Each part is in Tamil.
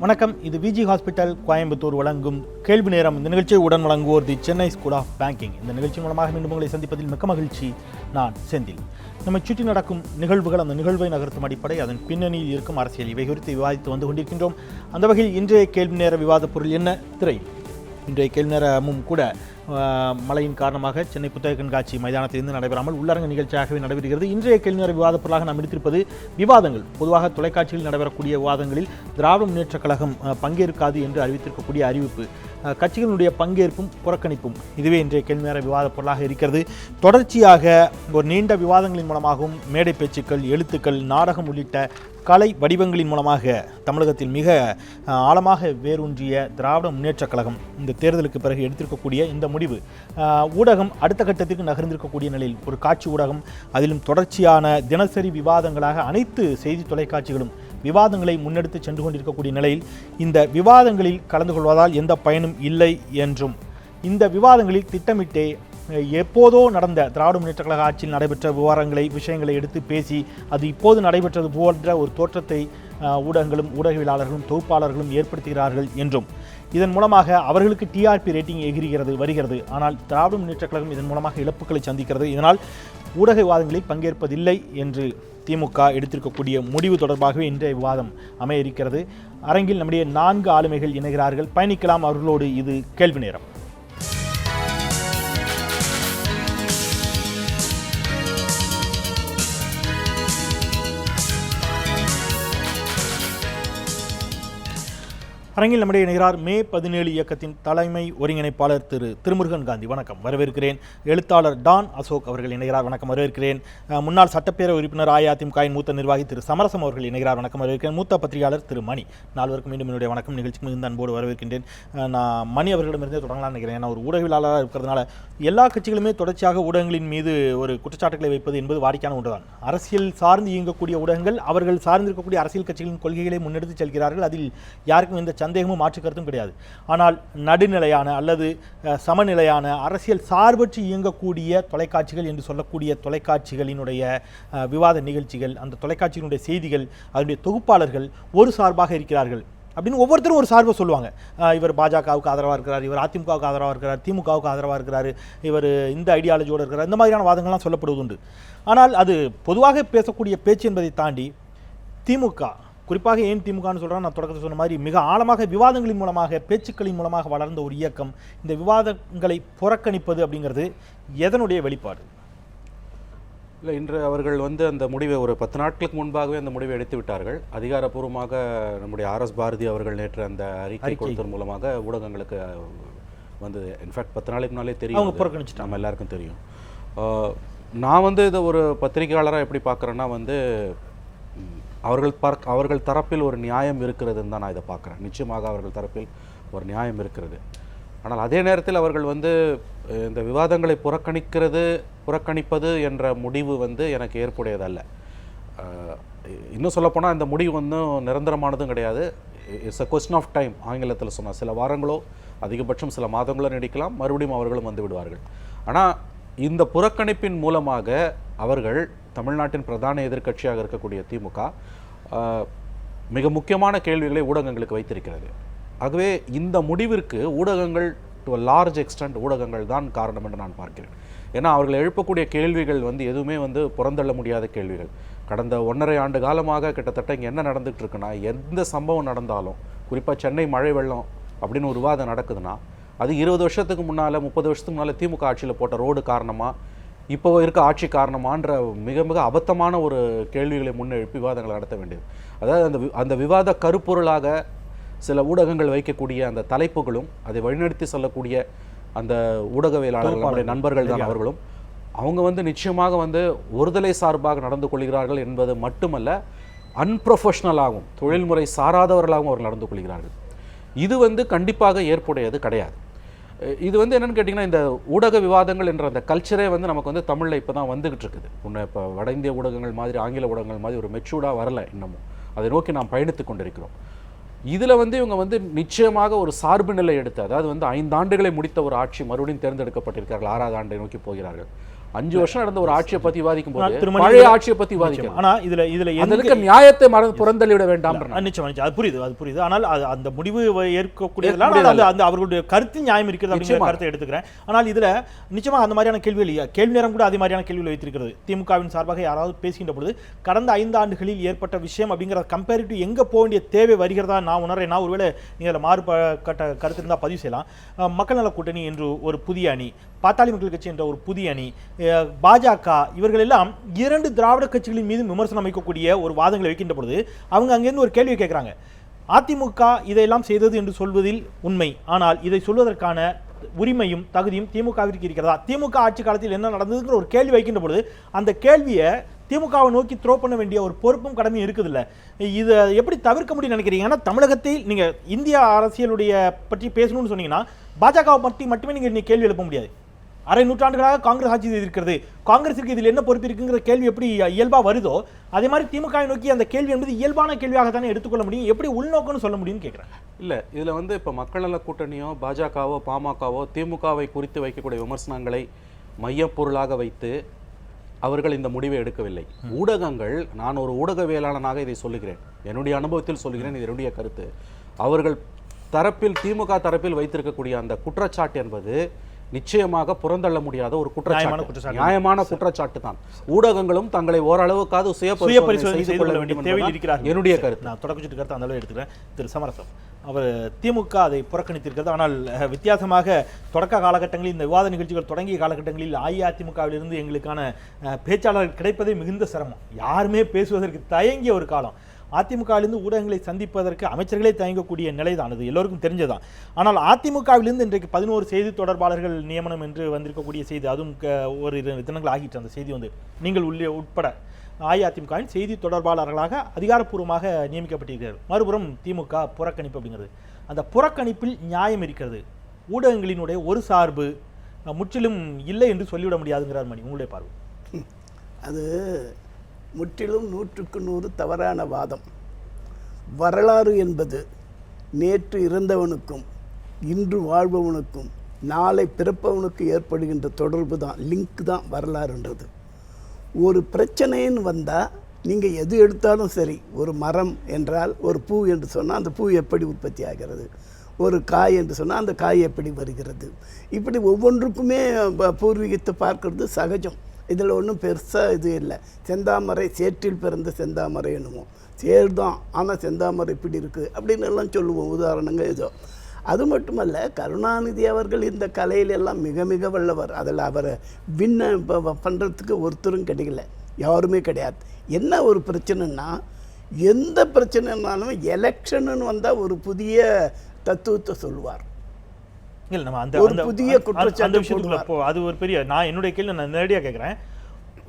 வணக்கம். இது விஜி ஹாஸ்பிட்டல் கோயம்புத்தூர். வழங்கும் கேள்வி நேரம். இந்த நிகழ்ச்சியை உடன் வழங்குவோர் the Chennai school of banking இந்த நிகழ்ச்சி மூலமாக மீண்டும் உங்களை சந்திப்பதில் மிக்க மகிழ்ச்சி. நான் செந்தில். நம்மை சுற்றி நடக்கும் நிகழ்வுகள் அந்த நிகழ்வை நகர்த்தும் அடிப்படை அதன் பின்னணியில் இருக்கும் அரசியல். இவை குறித்து விவாதித்து வந்து கொண்டிருக்கின்றோம். அந்த வகையில் இன்றைய கேள்வி நேர விவாத பொருள் என்ன? திரை. இன்றைய கேள்வி நேரமும் கூட மழையின் காரணமாக சென்னை புத்தக கண்காட்சி மைதானத்திலிருந்து நடைபெறாமல் உள்ளரங்க நிகழ்ச்சியாகவே நடைபெறுகிறது. இன்றைய கேள்வி நேர விவாத பொருளாக நாம் எடுத்திருப்பது விவாதங்கள். பொதுவாக தொலைக்காட்சியில் நடைபெறக்கூடிய விவாதங்களில் திராவிட முன்னேற்றக் கழகம் பங்கேற்காது என்று அறிவித்திருக்கக்கூடிய அறிவிப்பு. கட்சிகளினுடைய கட்சிகளுடைய பங்கேற்பும் புறக்கணிப்பும் இதுவே இன்றைய கேள்வி நேர விவாத பொருளாக இருக்கிறது. தொடர்ச்சியாக ஒரு நீண்ட விவாதங்களின் மூலமாகவும் மேடை பேச்சுக்கள் எழுத்துக்கள் நாடகம் உள்ளிட்ட கலை வடிவங்களின் மூலமாக தமிழகத்தில் மிக ஆழமாக வேரூன்றிய திராவிட முன்னேற்றக் கழகம் இந்த தேர்தலுக்கு பிறகு எடுத்திருக்கக்கூடிய இந்த முடிவு. ஊடகம் அடுத்த கட்டத்திற்கு நகர்ந்திருக்கக்கூடிய நிலையில் ஒரு காட்சி ஊடகம் அதிலும் தொடர்ச்சியான தினசரி விவாதங்களாக அனைத்து செய்தி தொலைக்காட்சிகளும் விவாதங்களை முன்னெடுத்து சென்று கொண்டிருக்கக்கூடிய நிலையில் இந்த விவாதங்களில் கலந்து கொள்வதால் எந்த பயனும் இல்லை என்றும். இந்த விவாதங்களில் திட்டமிட்டே எப்போதோ நடந்த திராவிட முன்னேற்ற கழக ஆட்சியில் நடைபெற்ற விவகாரங்களை விஷயங்களை எடுத்து பேசி அது இப்போது நடைபெற்றது போன்ற ஒரு தோற்றத்தை ஊடகங்களும் ஊடகவியலாளர்களும் தொகுப்பாளர்களும் ஏற்படுத்துகிறார்கள் என்றும். இதன் மூலமாக அவர்களுக்கு டிஆர்பி ரேட்டிங் எகிரிகிறது வருகிறது. ஆனால் திராவிட முன்னேற்ற கழகம் இதன் மூலமாக இழப்புகளை சந்திக்கிறது. இதனால் ஊடக விவாதங்களில் பங்கேற்பதில்லை என்று திமுக எடுத்திருக்கக்கூடிய முடிவு தொடர்பாகவே இன்றைய விவாதம் அமைய இருக்கிறது. அரங்கில் நம்முடைய நான்கு ஆளுமைகள் இணைகிறார்கள். பயணிக்கலாம் அவர்களோடு இது கேள்வி நேரம். அரங்கில் நம்முடைய இணைகிறார் மே பதினேழு இயக்கத்தின் தலைமை ஒருங்கிணைப்பாளர் திரு திருமுருகன் காந்தி. வணக்கம். வரவேற்கிறேன். எழுத்தாளர் டான் அசோக் அவர்கள் இணைகிறார். வணக்கம். வரவேற்கிறேன். முன்னாள் சட்டப்பேரவை உறுப்பினர் அஇஅதிமுகவின் மூத்த நிர்வாகி திரு சமரசம் அவர்கள் இணைகிறார். வணக்கம். வரவேற்கிறேன். மூத்த பத்திரிகையாளர் திரு மணி. நால்வருக்கும் மீண்டும் என்னுடைய வணக்கம். நிகழ்ச்சிக்கு மிகுந்த அன்போடு வரவேற்கின்றேன். நான் மணி அவர்களிடமிருந்தே தொடங்கலாம்னு நினைக்கிறேன். ஏன்னா ஒரு ஊடகவியலாளராக இருக்கிறதுனால எல்லா கட்சிகளுமே தொடர்ச்சியாக ஊடகங்களின் மீது ஒரு குற்றச்சாட்டுகளை வைப்பது என்பது வாடிக்கையான ஒன்றுதான். அரசியல் சார்ந்து இயங்கக்கூடிய ஊடகங்கள் அவர்கள் சார்ந்திருக்கக்கூடிய அரசியல் கட்சிகளின் கொள்கைகளை முன்னெடுத்து செல்கிறார்கள். அதில் யாருக்கும் எந்த சந்தேகமும் மாற்று கருத்தும் கிடையாது. ஆனால் நடுநிலையான அல்லது சமநிலையான அரசியல் சார்பற்று இயங்கக்கூடிய தொலைக்காட்சிகள் என்று சொல்லக்கூடிய தொலைக்காட்சிகளினுடைய விவாத நிகழ்ச்சிகள் அந்த தொலைக்காட்சியினுடைய செய்திகள் அதனுடைய தொகுப்பாளர்கள் ஒரு சார்பாக இருக்கிறார்கள் அப்படின்னு ஒவ்வொருத்தரும் ஒரு சார்பை சொல்லுவாங்க. இவர் பாஜகவுக்கு ஆதரவாக இருக்கிறார் இவர் அதிமுகவுக்கு ஆதரவாக இருக்கிறார் திமுகவுக்கு ஆதரவாக இருக்கிறார் இவர் இந்த ஐடியாலஜியோடு இருக்கிறார் இந்த மாதிரியான வாதங்கள்லாம் சொல்லப்படுவதுண்டு. ஆனால் அது பொதுவாக பேசக்கூடிய பேச்சு என்பதை தாண்டி திமுக குறிப்பாக ஏன் திமுகன்னு சொல்கிறேன் நான் தொடக்கத்தில் சொன்ன மாதிரி மிக ஆழமாக விவாதங்களின் மூலமாக பேச்சுக்களின் மூலமாக வளர்ந்த ஒரு இயக்கம் இந்த விவாதங்களை புறக்கணிப்பது அப்படிங்கிறது எதனுடைய வெளிப்பாடு இல்லை இன்று அவர்கள் வந்து அந்த முடிவை ஒரு பத்து நாட்களுக்கு முன்பாகவே அந்த முடிவை எடுத்து விட்டார்கள் அதிகாரப்பூர்வமாக நம்முடைய ஆர்எஸ் பாரதி அவர்கள் நேற்று அந்த அறிக்கை. கொடுத்ததன் மூலமாக ஊடகங்களுக்கு வந்தது இன்ஃபேக்ட் பத்து நாளைக்கு முன்னாலே தெரியும் அவங்க அது. புறக்கணிச்சிட்டாங்க. நம்ம எல்லாருக்கும் தெரியும் நான் வந்து இதை ஒரு பத்திரிகையாளராக எப்படி பார்க்குறேன்னா வந்து அவர்கள் பார்க் அவர்கள் தரப்பில் ஒரு நியாயம் இருக்கிறதுன்னு தான் நான் இதை பார்க்குறேன். நிச்சயமாக அவர்கள் தரப்பில் ஒரு நியாயம் இருக்கிறது. ஆனால் அதே நேரத்தில் அவர்கள் வந்து இந்த விவாதங்களை புறக்கணிக்கிறது புறக்கணிப்பது என்ற முடிவு வந்து எனக்கு ஏற்புடையதல்ல. இன்னும் சொல்லப்போனால் இந்த முடிவு வந்து நிரந்தரமானதும் கிடையாது. It's a question of time ஆங்கிலத்தில் சொன்னால் சில வாரங்களோ அதிகபட்சம் சில மாதங்களோ நீடிக்கலாம். மறுபடியும் அவர்களும் வந்து விடுவார்கள். ஆனால் இந்த புறக்கணிப்பின் மூலமாக அவர்கள் தமிழ்நாட்டின் பிரதான எதிர்க்கட்சியாக இருக்கக்கூடிய திமுக மிக முக்கியமான கேள்விகளை ஊடகங்களுக்கு வைத்திருக்கிறது. ஆகவே இந்த முடிவிற்கு ஊடகங்கள் டு அ லார்ஜ் எக்ஸ்டென்ட் ஊடகங்கள் தான் காரணம் என்று நான் பார்க்கிறேன். ஏன்னா அவர்கள் எழுப்பக்கூடிய கேள்விகள் வந்து எதுவுமே வந்து புறந்தள்ள முடியாத கேள்விகள். கடந்த ஒன்றரை ஆண்டு காலமாக கிட்டத்தட்ட இங்கே என்ன நடந்துகிட்ருக்குன்னா எந்த சம்பவம் நடந்தாலும் குறிப்பாக சென்னை மழை வெள்ளம் அப்படின்னு ஒரு விவாதம் நடக்குதுன்னா அது இருபது வருஷத்துக்கு முன்னால் முப்பது வருஷத்துக்கு முன்னால் திமுக ஆட்சியில் போட்ட ரோடு காரணமாக இப்போ இருக்க ஆட்சி காரணமான்ற மிக மிக அபத்தமான ஒரு கேள்விகளை முன்னெழுப்பி விவாதங்களை நடத்த வேண்டியது. அதாவது அந்த அந்த விவாத கருப்பொருளாக சில ஊடகங்கள் வைக்கக்கூடிய அந்த தலைப்புகளும் அதை வழிநடத்தி சொல்லக்கூடிய அந்த ஊடகவியலாளர்கள் நம்முடைய நண்பர்கள் தான் அவர்களும். அவங்க வந்து நிச்சயமாக வந்து ஒருதலை சார்பாக நடந்து கொள்கிறார்கள் என்பது மட்டுமல்ல அன்ப்ரொஃபஷனலாகவும் தொழில்முறை சாராதவர்களாகவும் அவர்கள் நடந்து கொள்கிறார்கள். இது வந்து கண்டிப்பாக ஏற்புடையது கிடையாது. இது வந்து என்னன்னு கேட்டிங்கன்னா இந்த ஊடக விவாதங்கள் என்ற அந்த கல்ச்சரே வந்து நமக்கு வந்து தமிழில் இப்போ தான் வந்துகிட்டு இருக்குது. இன்னும் இப்போ வட இந்திய ஊடகங்கள் மாதிரி ஆங்கில ஊடகங்கள் மாதிரி ஒரு மெச்சூர்டாக வரல இன்னமும். அதை நோக்கி நாம் பயணித்து கொண்டிருக்கிறோம். இதில் வந்து இவங்க வந்து நிச்சயமாக ஒரு சார்பு நிலை எடுத்து அதாவது வந்து ஐந்து ஆண்டுகளை முடித்த ஒரு ஆட்சி மறுபடியும் தேர்ந்தெடுக்கப்பட்டிருக்கிறார்கள். ஆறாவது ஆண்டை நோக்கி போகிறார்கள். அஞ்சு வருஷம் நடந்த ஒரு ஆட்சியை பத்தி விவாதிக்கும் நான் போது பழைய ஆட்சியை பத்தி விவாதிக்கணும் ஆனா இதுல இதுல இருக்க நியாயத்தை மறந்து புறந்தள்ளிவிட வேண்டாம் நிச்சயம் நிச்சயம். அது புரியுது அது புரியுது. ஆனால் அது அந்த முடிவு ஏற்கக்கூடியதெல்லாம் அந்த அவர்களுடைய கருத்து நியாயம் இருக்கிறது அப்படிங்கிற நிச்சயமா. கருத்தை எடுத்துக்கிறேன். ஆனால் இதுல நிச்சயமாக அந்த மாதிரியான கேள்விகள் இல்லையா கேள்வி நேரம் கூட அதே மாதிரியான கேள்விகள் வைத்திருக்கிறது. திமுகவின் சார்பாக யாராவது பேசுகின்ற பொழுது கடந்த ஐந்து ஆண்டுகளில் ஏற்பட்ட விஷயம் அப்படிங்கிற கம்பேரிட்டிவ் எங்க போக வேண்டிய தேவை வருகிறதா நான் உணர்றேன். நான் ஒருவேளை நீங்க அதில் மாறுபட்ட கருத்து இருந்தால் பதிவு செய்யலாம். மக்கள் நல கூட்டணி என்று ஒரு புதிய அணி பாட்டாளி மக்கள் கட்சி என்ற ஒரு புதிய அணி பாஜக இவர்கள் எல்லாம் இரண்டு திராவிட கட்சிகளின் மீது விமர்சனம் அமைக்கக்கூடிய ஒரு வாதங்களை வைக்கின்ற பொழுது அவங்க அங்கேருந்து ஒரு கேள்வி கேட்குறாங்க. அதிமுக இதையெல்லாம் செய்தது என்று சொல்வதில் உண்மை. ஆனால் இதை சொல்வதற்கான உரிமையும் தகுதியும் திமுகவிற்கு இருக்கிறதா? திமுக ஆட்சி காலத்தில் என்ன நடந்ததுங்கிற ஒரு கேள்வி வைக்கின்ற பொழுது அந்த கேள்வியை திமுகவை நோக்கி த்ரோ பண்ண வேண்டிய ஒரு பொறுப்பும் கடமையும் இருக்குதுல்ல. இதை எப்படி தவிர்க்க முடியும் நினைக்கிறீங்க? ஏன்னா தமிழகத்தில் நீங்கள் இந்திய அரசியலுடைய பற்றி பேசணும்னு சொன்னீங்கன்னா பாஜகவை பற்றி மட்டுமே நீங்கள் இன்னைக்கு கேள்வி எழுப்ப முடியாது. அரை நூற்றாண்டுகளாக காங்கிரஸ் ஆட்சி இருக்கிறது காங்கிரஸுக்கு இதில் என்ன பொறுப்பு இருக்குங்கிற கேள்வி எப்படி இயல்பா வருதோ அதே மாதிரி திமுகவை நோக்கி அந்த கேள்வி என்பது இயல்பான கேள்வியாக தானே எடுத்துக்கொள்ள முடியும். எப்படி உள்நோக்கம்னு சொல்ல முடியும்னு கேட்குறேன். இல்ல இதுல வந்து இப்ப மக்கள் நல கூட்டணியோ பாஜகவோ பாமகவோ திமுகவை குறித்து வைக்கக்கூடிய விமர்சனங்களை மையப்பொருளாக வைத்து அவர்கள் இந்த முடிவை எடுக்கவில்லை. ஊடகங்கள் நான் ஒரு ஊடகவியலாளனாக இதை சொல்லுகிறேன். என்னுடைய அனுபவத்தில் சொல்லுகிறேன் இது என்னுடைய கருத்து. அவர்கள் தரப்பில் திமுக தரப்பில் வைத்திருக்கக்கூடிய அந்த குற்றச்சாட்டு என்பது நிச்சயமாக புறந்தள்ள முடியாத ஒரு குற்றச்சாட்டு. நியாயமான குற்றச்சாட்டு. தான் ஊடகங்களும் தங்களை ஓரளவுக்காவது சுய பரிசோதனை செய்து கொள்ள என்பதுதான் இருக்கிறார்கள் என்னுடைய கருத்து. நான் தொடக்கச்சிட்டு கருத்து அந்த அளவு எடுத்துக்கிறேன். திரு சமரசம் அவர் திமுக அதை புறக்கணித்திருக்கிறது. ஆனால் வித்தியாசமாக தொடக்க காலகட்டங்களில் இந்த விவாத நிகழ்ச்சிகள் தொடங்கிய காலகட்டங்களில் அஇஅதிமுகவிலிருந்து எங்களுக்கான பேச்சாளர்கள் கிடைப்பதே மிகுந்த சிரமம். யாருமே பேசுவதற்கு தயங்கிய ஒரு காலம். அதிமுகவிலிருந்து ஊடகங்களை சந்திப்பதற்கு அமைச்சர்களே தயங்கக்கூடிய நிலைதான் அது எல்லோருக்கும் தெரிஞ்சதான் ஆனால் அதிமுகவிலிருந்து இன்றைக்கு பதினோரு செய்தி தொடர்பாளர்கள் நியமனம் என்று வந்திருக்கக்கூடிய செய்தி அதுவும் க- ஒரு தினங்கள் ஆகிட்டு அந்த செய்தி வந்து நீங்கள் உள்ளே உட்பட அஇஅதிமுகவின் செய்தி தொடர்பாளர்களாக அதிகாரப்பூர்வமாக நியமிக்கப்பட்டிருக்கிறார் மறுபுறம் திமுக புறக்கணிப்பு அப்படிங்கிறது. அந்த புறக்கணிப்பில் நியாயம் இருக்கிறது. ஊடகங்களினுடைய ஒரு சார்பு முற்றிலும் இல்லை என்று சொல்லிவிட முடியாதுங்கிறார் மணி உங்களுடைய பார்வை. அது முற்றிலும் நூற்றுக்கு நூறு தவறான வாதம். வரலாறு என்பது நேற்று இறந்தவனுக்கும் இன்று வாழ்பவனுக்கும் நாளை பிறப்பவனுக்கு ஏற்படுகின்ற தொடர்பு தான் லிங்க் தான் வரலாறுன்றது. ஒரு பிரச்சனைன்னு வந்தால் நீங்கள் எது எடுத்தாலும் சரி ஒரு மரம் என்றால் ஒரு பூ என்று சொன்னால் அந்த பூ எப்படி உற்பத்தி ஆகிறது? ஒரு காய் என்று சொன்னால் அந்த காய் எப்படி வருகிறது? இப்படி ஒவ்வொன்றுக்குமே ப- பூர்வீகத்தை பார்க்கறது சகஜம். இதில் ஒன்றும் பெருசாக இது இல்லை. செந்தாமரை சேற்றில் பிறந்த செந்தாமரை என்னமோ. சேர் தான் ஆனால் செந்தாமரை இப்படி இருக்குது அப்படின்னு எல்லாம் சொல்லுவோம் உதாரணங்கள் ஏதோ. அது மட்டுமல்ல கருணாநிதி அவர்கள் இந்த கலையிலெல்லாம் மிக மிக வல்லவர். அதில் அவரை விண்ண பண்ணுறதுக்கு ஒருத்தரும் கிடைக்கல. யாருமே கிடையாது. என்ன ஒரு பிரச்சனைன்னா எந்த பிரச்சனைனாலும் எலெக்ஷனுன்னு வந்தால் ஒரு புதிய தத்துவத்தை சொல்லுவார். இல்ல நம்ம அந்த ஒரு புதிய அந்த- விஷயத்துக்குள்ள போ அது ஒரு பெரிய நான் என்னுடைய கேள்வி நான் நேரடியாக கேட்குறேன்.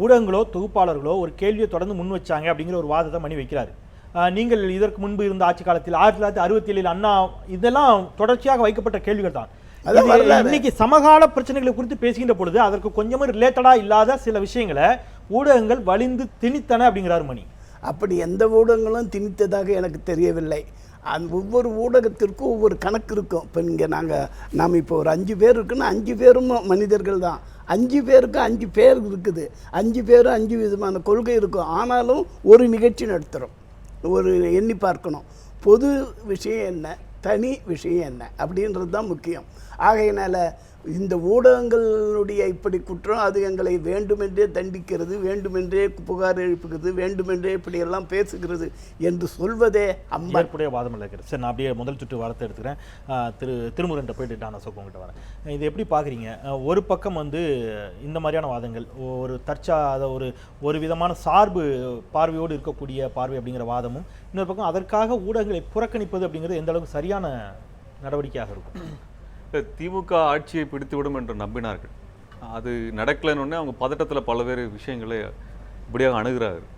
ஊடகங்களோ தொகுப்பாளர்களோ ஒரு கேள்வியை தொடர்ந்து முன் வச்சாங்க அப்படிங்கிற ஒரு வாதத்தை மணி வைக்கிறாரு. நீங்கள் இதற்கு முன்பு இருந்த ஆட்சி காலத்தில் ஆயிரத்தி தொள்ளாயிரத்தி அறுபத்தி ஏழில் அண்ணா இதெல்லாம் தொடர்ச்சியாக வைக்கப்பட்ட கேள்விகள் தான். இன்னைக்கு சமகால பிரச்சனைகளை குறித்து பேசுகின்ற பொழுது அதற்கு கொஞ்சமும் ரிலேட்டடா இல்லாத சில விஷயங்களை ஊடகங்கள் வலிந்து திணித்தன அப்படிங்கிறாரு மணி. அப்படி எந்த ஊடகங்களும் திணித்ததாக எனக்கு தெரியவில்லை. அந்த ஒவ்வொரு ஊடகத்திற்கும் ஒவ்வொரு கணக்கு இருக்கும். இப்போ இங்கே நாங்கள் நாம் இப்போ ஒரு அஞ்சு பேர் இருக்குன்னா அஞ்சு பேரும் மனிதர்கள் தான். அஞ்சு பேருக்கு அஞ்சு பேர் இருக்குது. அஞ்சு பேரும் அஞ்சு விதமான கொள்கை இருக்கும். ஆனாலும் ஒரு நிகழ்ச்சி நடத்துகிறோம் ஒரு எண்ணி பார்க்கணும். பொது விஷயம் என்ன? தனி விஷயம் என்ன? அப்படின்றது தான் முக்கியம். ஆகையினால இந்த ஊடகங்களுடைய இப்படி குற்றம் அது எங்களை வேண்டுமென்றே தண்டிக்கிறது வேண்டுமென்றே புகார் எழுப்புகிறது வேண்டுமென்றே இப்படியெல்லாம் பேசுகிறது என்று சொல்வதே அம்மா வாதம் இருக்கிறது சரி நான் அப்படியே முதல் சுற்று வாரத்தை எடுத்துக்கிறேன். திரு திருமுருகன் போயிட்டு நான் அசோக் வரேன். இது எப்படி பார்க்குறீங்க? ஒரு பக்கம் வந்து இந்த மாதிரியான வாதங்கள் ஒரு தற்சா அதை ஒரு ஒரு விதமான சார்பு பார்வையோடு இருக்கக்கூடிய பார்வை அப்படிங்கிற வாதமும் இன்னொரு பக்கம் அதற்காக ஊடகங்களை புறக்கணிப்பது அப்படிங்கிறது எந்த அளவுக்கு சரியான நடவடிக்கையாக இருக்கும்? திமுக ஆட்சியை பிடித்துவிடும் என்று நம்பினார்கள். அது நடக்கலைன்னு அவங்க பதட்டத்தில் பல்வேறு விஷயங்களை இப்படியாக அணுகிறார்கள்.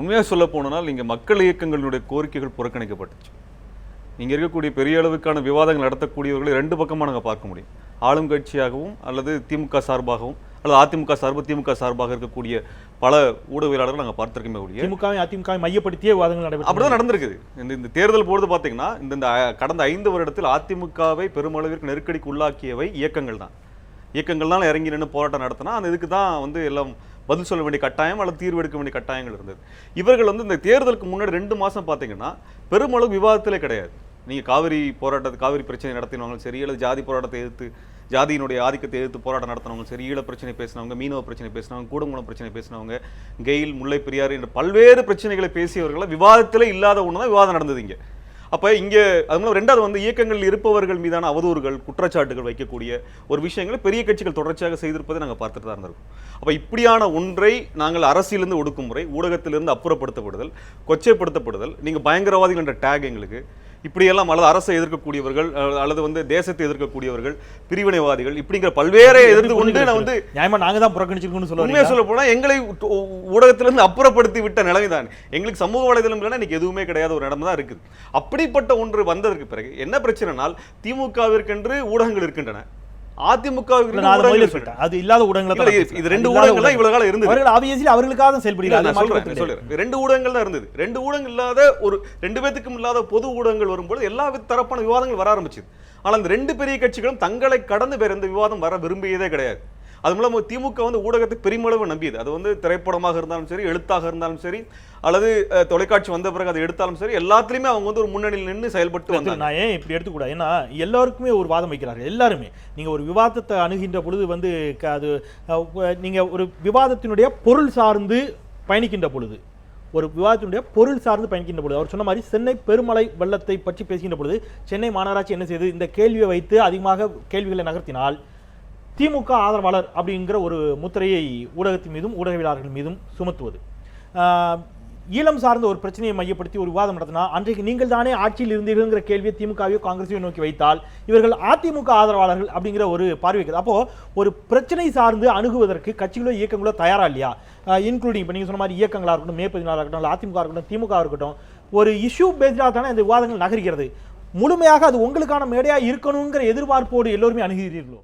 உண்மையாக சொல்ல போனால் இங்கே மக்கள் இயக்கங்களுடைய கோரிக்கைகள் புறக்கணிக்கப்பட்டுச்சு. இங்கே இருக்கக்கூடிய பெரிய அளவுக்கான விவாதங்கள் நடத்தக்கூடியவர்களை ரெண்டு பக்கமாக நாங்கள் பார்க்க முடியும். ஆளும் கட்சியாகவும் அல்லது திமுக சார்பாகவும் அல்லது அதிமுக சார்பு திமுக சார்பாக இருக்கக்கூடிய பல ஊடகவியலாளர்கள் நாங்கள் பார்த்திருக்கோமே ஒழிய. திமுகவை அதிமுகவை மையப்படுத்தியே வாதங்கள் நடைபெற்று அப்படிதான் நடந்திருக்குது. இந்த இந்த தேர்தல் பொழுது பார்த்தீங்கன்னா இந்த கடந்த ஐந்து வருடத்தில் அதிமுகவை பெருமளவிற்கு நெருக்கடிக்கு உள்ளாக்கியவை இயக்கங்கள் தான். இயக்கங்கள்னால இறங்கி நின்று போராட்டம் நடத்தினா அந்த இதுக்கு தான் வந்து எல்லாம் பதில் சொல்ல வேண்டிய கட்டாயம் அல்லது தீர்வு எடுக்க வேண்டிய கட்டாயங்கள் இருந்தது. இவர்கள் வந்து இந்த தேர்தலுக்கு முன்னாடி ரெண்டு மாசம் பார்த்தீங்கன்னா பெருமளவு விவாதத்திலே கிடையாது. நீங்க காவிரி போராட்டத்தை காவிரி பிரச்சனை நடத்தினவங்களும் சரி அல்லது ஜாதி போராட்டத்தை எதிர்த்து ஜாதியினுடைய ஆதிக்கத்தை எதிர்த்து போராட்டம் நடத்தினவங்க சரி ஈழ பிரச்சனை பேசினவங்க மீனவ பிரச்சனை பேசினவங்க கூடங்குளம் பிரச்சனை பேசினவங்க கெயில் முல்லை பெரியாறு என்ற பல்வேறு பிரச்சனைகளை பேசியவர்களை விவாதத்தில் இல்லாத ஒன்று தான் விவாதம் நடந்தது இங்கே. அப்போ இங்கே அது மூலம் ரெண்டாவது வந்து இயக்கங்களில் இருப்பவர்கள் மீதான அவதூறுகள் குற்றச்சாட்டுகள் வைக்கக்கூடிய ஒரு விஷயங்களை பெரிய கட்சிகள் தொடர்ச்சியாக செய்திருப்பதை நாங்கள் பார்த்துட்டு தான் இருந்திருக்கோம். அப்போ இப்படியான ஒன்றை நாங்கள் அரசியலிருந்து ஒடுக்குமுறை ஊடகத்திலிருந்து அப்புறப்படுத்தப்படுதல் கொச்சைப்படுத்தப்படுதல் நீங்கள் பயங்கரவாதிகள் என்ற டேக் எங்களுக்கு இப்படியெல்லாம் அல்லது அரசை எதிர்க்கக்கூடியவர்கள் அல்லது வந்து தேசத்தை எதிர்க்கக்கூடியவர்கள் பிரிவினைவாதிகள் இப்படிங்கிற பல்வேறு எதிர்த்து கொண்டு நான் வந்து நியாயமா நாங்க தான் புறக்கணிச்சிருக்கோம்னு சொல்ல உண்மையா சொல்ல போனா எங்களை ஊடகத்திலிருந்து அப்புறப்படுத்தி விட்ட நிலைமை தான் எங்களுக்கு சமூக வலைதளம் இல்லைன்னா இன்னைக்கு எதுவுமே கிடையாத ஒரு நிலைமை தான் இருக்குது. அப்படிப்பட்ட ஒன்று வந்ததற்கு பிறகு என்ன பிரச்சனைனால் திமுகவிற்கென்று ஊடகங்கள் இருக்கின்றன. அதை ஊடகங்கள் இல்லாத இது- ரெண்டு தான் இவ்வளவு காலம் இருந்தது. அவர்கள் அவர்களுக்காக தான் நான் சொல்றேன், சொல்றேன். ரெண்டு ஊடகங்கள் தான் இருந்தது. ரெண்டு ஊடகங்கள் இல்லாத ஒரு ரெண்டு பேத்துக்கும் இல்லாத பொது ஊடகங்கள் வரும்போது எல்லா தரப்பான விவாதங்கள் வர ஆரம்பிச்சது. ஆனால் அந்த ரெண்டு பெரிய கட்சிகளும் தங்களை கடந்து வேற எந்த விவாதம் வர விரும்பியதே கிடையாது. அது மூலம் திமுக வந்து ஊடகத்தை பெருமளவு நம்பியது. அது வந்து திரைப்படமாக இருந்தாலும் சரி எழுத்தாக இருந்தாலும் சரி அல்லது தொலைக்காட்சி வந்த பிறகு அதை எடுத்தாலும் சரி எல்லாத்துலயுமே அவங்க வந்து ஒரு முன்னணியில் நின்று செயல்பட்டு வந்தாங்க. நான் ஏன் இப்படி எடுத்துக்கூடாது? ஏன்னா எல்லாருக்குமே ஒரு வாதம் வைக்கிறார்கள். எல்லாருமே. நீங்க ஒரு விவாதத்தை அணுகின்ற பொழுது வந்து அது அஹ், உ- நீங்க ஒரு விவாதத்தினுடைய பொருள் சார்ந்து பயணிக்கின்ற பொழுது ஒரு விவாதத்தினுடைய பொருள் சார்ந்து பயணிக்கின்ற பொழுது அவர் சொன்ன மாதிரி சென்னை பெருமலை வெள்ளத்தை பற்றி பேசுகின்ற பொழுது சென்னை மாநகராட்சி என்ன செய்யுது இந்த கேள்வியை வைத்து அதிகமாக கேள்விகளை நகர்த்தினால் திமுக ஆதரவாளர் அப்படிங்கிற ஒரு முத்திரையை ஊடகத்தின் மீதும் ஊடகவியலாளர்கள் மீதும் சுமத்துவது. ஈழம் சார்ந்த ஒரு பிரச்சனையை மையப்படுத்தி ஒரு விவாதம் நடத்தினா அன்றைக்கு நீங்கள் தானே ஆட்சியில் இருந்தீர்கள்ங்கிற கேள்வியை திமுகவையோ காங்கிரஸையோ நோக்கி வைத்தால் இவர்கள் அதிமுக ஆதரவாளர்கள் அப்படிங்கிற ஒரு பார்வைக்கு அப்போது அப்போ ஒரு பிரச்சனை சார்ந்து அணுகுவதற்கு கட்சிகளோ இயக்கங்களோ தயாரா இல்லையா? இன்க்ளூடிங் இப்போ நீங்கள் சொன்ன மாதிரி இயக்கங்களாக இருக்கட்டும் மே இருக்கட்டும் இல்லை அதிமுக இருக்கட்டும் திமுக இருக்கட்டும் ஒரு இஷ்யூ பேஸ்டாக தானே இந்த விவாதங்கள் நகர்கிறது. முழுமையாக அது உங்களுக்கான மேடையாக இருக்கணுங்கிற எதிர்பார்ப்போடு எல்லோருமே அணுகிறீர்களோ?